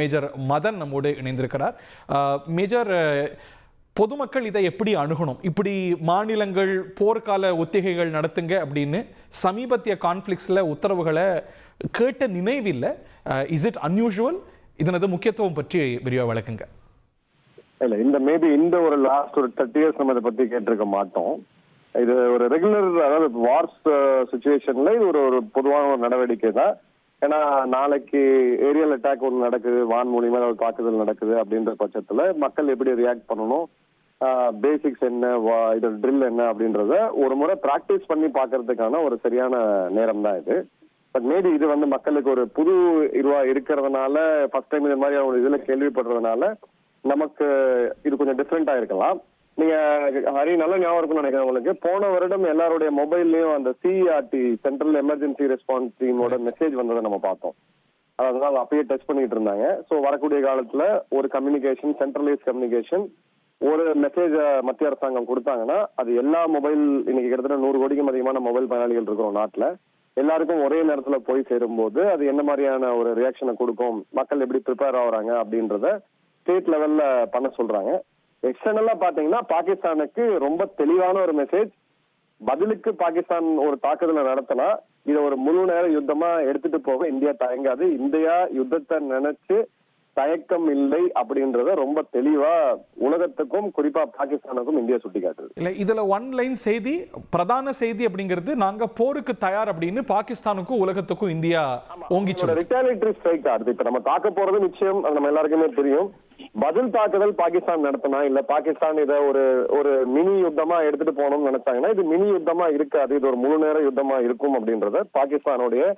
Major Madan நம்மோடு இணைந்திருக்கிறார். Major பொதுமக்கள் இதை எப்படி அணுகணும்? இப்படி மாநிலங்கள் போர்க்கால ஒத்திகைகள் நடத்துங்க அப்படின்னு சமீபத்திய கான்ஃப்ளிக்ஸில் உத்தரவுகளை கேட்ட நினைவில்லை. இஸ் இட் அன்யூஷுவல் இதனது முக்கியத்துவம் பற்றி விரிவாக விளக்குங்க. இல்லை இந்த மேபி இந்த ஒரு லாஸ்ட் ஒரு தேர்ட்டி இயர்ஸ் நம்ம இதை பத்தி கேட்டிருக்க மாட்டோம். இது ஒரு ரெகுலர் அதாவது வார்ஸ் சுச்சுவேஷன்ல இது ஒரு ஒரு பொதுவான ஒரு நடவடிக்கை தான் ஏன்னா நாளைக்கு ஏரியல் அட்டாக் ஒன்று நடக்குது வான் மூலியமா ஒரு தாக்குதல் நடக்குது அப்படின்ற பட்சத்துல மக்கள் எப்படி ரியாக்ட் பண்ணணும் பேசிக்ஸ் என்ன வா- இது ட்ரில் என்ன அப்படின்றத ஒரு முறை பிராக்டிஸ் பண்ணி பார்க்கறதுக்கான ஒரு சரியான நேரம் தான் இது. பட் மேபி இது வந்து மக்களுக்கு ஒரு புது இதுவா இருக்கிறதுனால ஃபர்ஸ்ட் டைம் இந்த மாதிரி அவங்க இதுல கேள்விப்படுறதுனால நமக்கு இது கொஞ்சம் டிஃப்ரெண்டா இருக்கலாம். நீங்க ஹரி நல்ல ஞாபகம் இருக்கும்னு நினைக்கிறேன் உங்களுக்கு. போன வருடம் எல்லாருடைய மொபைல்லயும் அந்த சிஆர்டி சென்ட்ரல் எமர்ஜென்சி ரெஸ்பான்ஸ் டீமோட மெசேஜ் வந்ததை நம்ம பார்த்தோம். அதாவது அப்பயே டச் பண்ணிட்டு இருந்தாங்க. ஸோ வரக்கூடிய காலத்துல ஒரு கம்யூனிகேஷன் சென்ட்ரலைஸ் கம்யூனிகேஷன் ஒரு மெசேஜ மத்திய அரசாங்கம் கொடுத்தாங்கன்னா அது எல்லா மொபைல் இன்னைக்கு கிட்டத்தட்ட நூறு கோடிக்கும் அதிகமான மொபைல் பயனாளிகள் இருக்கிறோம் நாட்டுல எல்லாருக்கும் ஒரே நேரத்துல போய் சேரும்போது அது என்ன மாதிரியான ஒரு ரியாக்ஷனை கொடுக்கும்? மக்கள் எப்படி ப்ரிப்பேர் ஆகுறாங்க அப்படின்றத ஸ்டேட் லெவல்ல பண்ண சொல்றாங்க. எக்ஸ்டர்னலா பாத்தீங்கன்னா பாகிஸ்தானுக்கு ரொம்ப தெளிவான ஒரு மெசேஜ் பதிலுக்கு பாகிஸ்தான் ஒரு தாக்குதலை நடத்தினா இதை ஒரு முழு நேர யுத்தமா எடுத்துட்டு போக இந்தியா தயங்காது. இந்தியா யுத்தத்தை நினைச்சு தயக்கம் இல்லை அப்படின்றத ரொம்ப தெளிவா உலகத்துக்கும் குறிப்பா பாகிஸ்தானுக்கும் இந்தியா சுட்டிக்காட்டுது. இல்லை இதில் ஒன் லைன் செய்தி பிரதான செய்தி அப்படிங்கிறது நாங்க போருக்கு தயார் அப்படின்னு பாகிஸ்தானுக்கும் உலகத்துக்கும் இந்தியா ஓங்கி இதோட ரிட்டாலிட்டரி ஸ்ட்ரைக் ஆடுது இப்ப நம்ம தாக்க போறது நிச்சயம் நம்ம எல்லாருக்குமே தெரியும். பதில் தாக்குதல் பாகிஸ்தான் நடத்தினா இல்ல பாகிஸ்தான் இதை ஒரு ஒரு மினி யுத்தமா எடுத்துட்டு போகணும்னு நினைச்சாங்கன்னா இது மினி யுத்தமா இருக்காது. இது ஒரு முழு நேர யுத்தமா இருக்கும் அப்படின்றத பாகிஸ்தானுடைய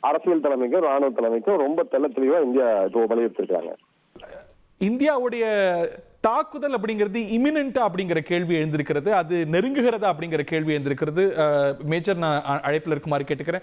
அரசியல் தலைமைக்கும் ராணுவ தலைமைக்கும் ரொம்ப தெள்ள தெளிவா இந்தியா இப்போ வலியுறுத்திருக்காங்க. இந்தியாவுடைய தாக்குதல் அப்படிங்கிறது இமினண்டா அப்படிங்கிற கேள்வி எழுந்திருக்கிறது. அது நெருங்குகிறதா அப்படிங்கிற கேள்வி எழுந்திருக்கிறது. மேஜர் நான் அ- அழைப்பில் இருக்குமாறு கேட்டுக்கிறேன்.